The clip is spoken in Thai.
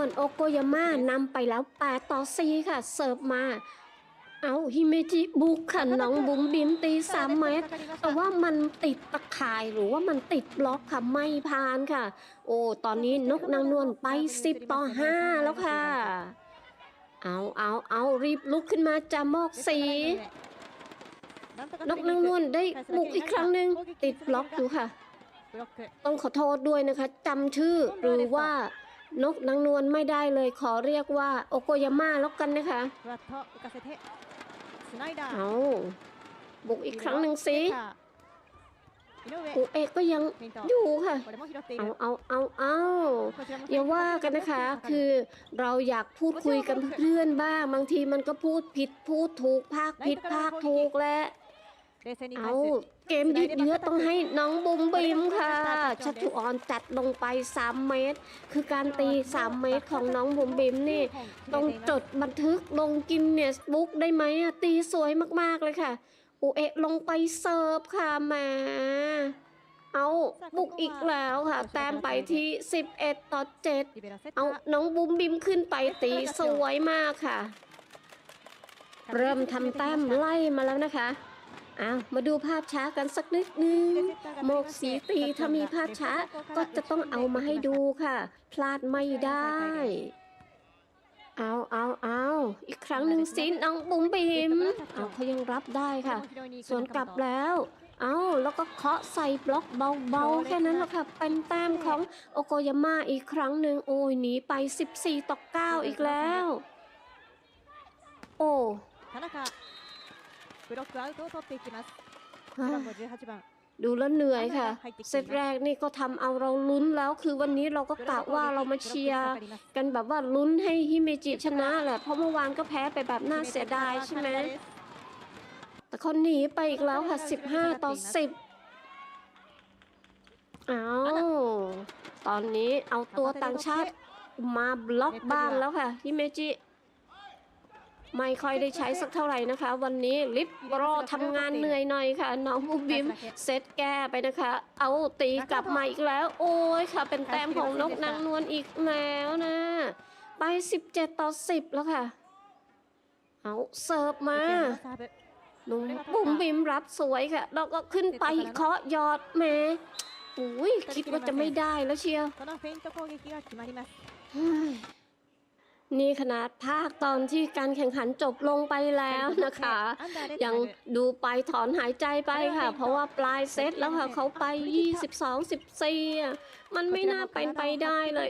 ส่วนโอโกยาม่านำไปแล้ว 8 ต่อ 4 ค่ะ เสิร์ฟมา เอาฮิเมจิบุกค่ะน้องบุ๋มบิมตี 3 เมตร แต่ว่ามันติดตะข่ายหรือว่ามันติดบล็อกค่ะ ไม่ผ่านค่ะ โอ้ ตอนนี้นกนางนวลไป 10 ต่อ 5 แล้วค่ะ เอาเอาเอารีบลุกขึ้นมาจามอกสีนกนางนวลได้บุกอีกครั้งหนึ่งติดบล็อกอยู่ค่ะ ต้องขอโทษด้วยนะคะจำชื่อหรือว่า นกนางนวลไม่ได้เลยขอเรียกว่าโอโกยาม่าแล้วกันนะคะเอาบุกอีกครั้งหนึ่งสิกูเอกก็ยังอยู่ค่ะ เอาเอาเอาเอาอย่าว่ากันนะคะ คือเราอยากพูดคุยกันเพื่อนบ้าง บางทีมันก็พูดผิดพูดถูกภาคผิดภาคถูกและ เอาเกมยืดเยื้อต้องให้น้องบุมบิมค่ะ ชัชุอ่อนจัดลงไป 3 เมตร คือการตี 3 เมตรของน้องบุมบิมนี่ ต้องจดบันทึกลงกินเนสบุ๊กได้ไหมอะตีสวยมากๆเลยค่ะอุเอะลงไปเซิร์ฟค่ะมาเอาบุกอีกแล้วค่ะ แต้มไปที่ 11 ต่อ 7 เอาน้องบุมบิมขึ้นไปตีสวยมากค่ะ เริ่มทำแต้มไล่มาแล้วนะคะ อามาดูภาพช้ากันสักนิดนึงโมกสีตีถ้ามีภาพช้าก็จะต้องเอามาให้ดูค่ะ พลาดไม่ได้ เอาเอาเอาอีกครั้งหนึ่งสิน้องบุ๋มบิมเอาเขายังรับได้ค่ะ ส่วนกลับแล้ว เอาแล้วก็เคาะใส่บล็อกเบาๆ แค่นั้นแหละค่ะ เป็นแต้มของโอโกยาม่าอีกครั้งหนึ่งโอ้ยหนีไป 14ต่อ9อีกแล้ว โอ้ ブロックアウトを取っていきます ฮ่า 背番号18番 ดูแล้วเหนื่อยค่ะ เซตแรกนี่ก็ทำเอาเราลุ้นแล้วคือวันนี้เราก็กะว่าเรามาเชียร์ กันแบบว่าลุ้นให้ฮิเมจิชนะแหละ เพราะเมื่อวานก็แพ้ไปแบบน่าเสียดายใช่ไหม แต่เขาหนีไปอีกแล้วค่ะ 15 ต่อ 10อ้าวตอนนี้เอาตัวต่างชาติมาบล็อกบ้างแล้วค่ะฮิเมจิ ไม่ค่อยได้ใช้สักเท่าไหร่นะคะ วันนี้ลิฟรอทำงานเหนื่อยหน่อยค่ะ น้องบูบิมเซตแก้ไปนะคะ เอาตีกลับมาอีกแล้ว โอ้ยค่ะ เป็นแต้มของนกนางนวลอีกแล้วนะ ไป 17 ต่อ 10 แล้วค่ะ เอาเสิร์ฟมาサーブหนุ่มบุ๋มบิมรับสวยค่ะแล้วก็ขึ้นไปเคาะยอดแหม่อุ้ยคิดว่าจะไม่ได้แล้วเชียว นี่ขนาดภาคตอนที่การแข่งขันจบลงไปแล้วนะคะ ยังดูไปถอนหายใจไปค่ะ เพราะว่าปลายเซตแล้วค่ะเขาไป 22 14มันไม่น่าเป็นไปได้เลย